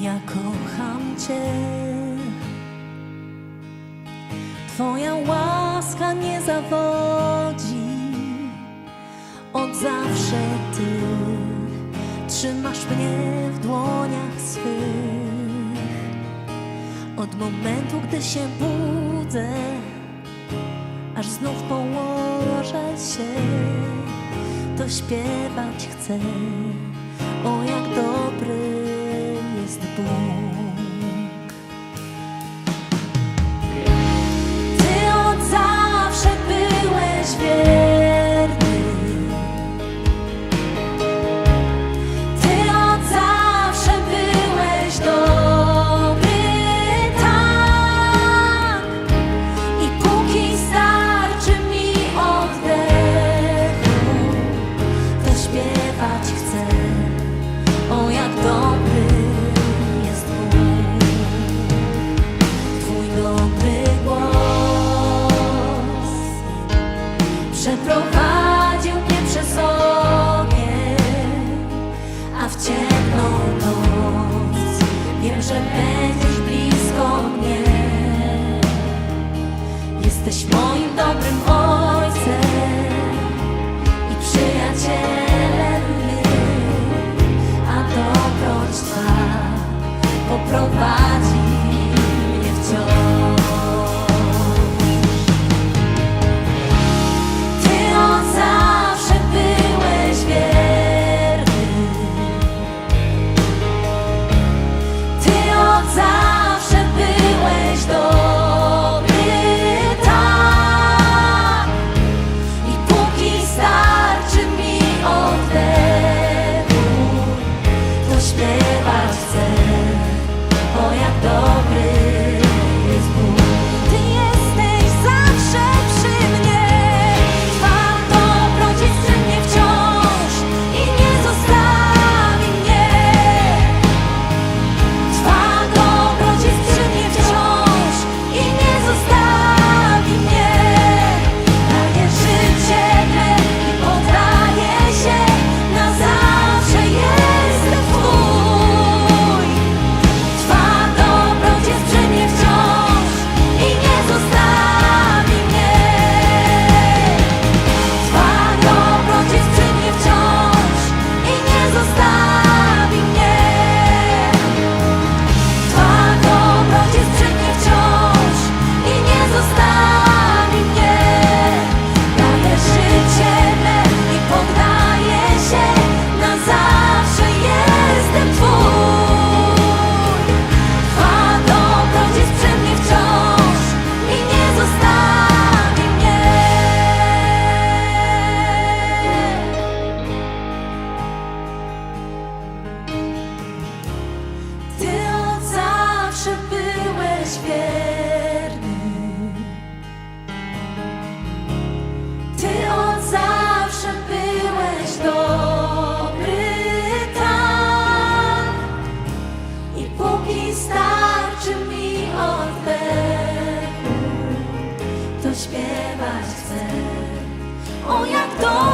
ja kocham Cię. Twoja łaska nie zawodzi, od zawsze Ty trzymasz mnie w dłoniach swych. Od momentu, gdy się budzę, aż znów położę się, to śpiewać chcę, o jak dobry jeśli starczy mi oddechu, to śpiewać chcę. O jak to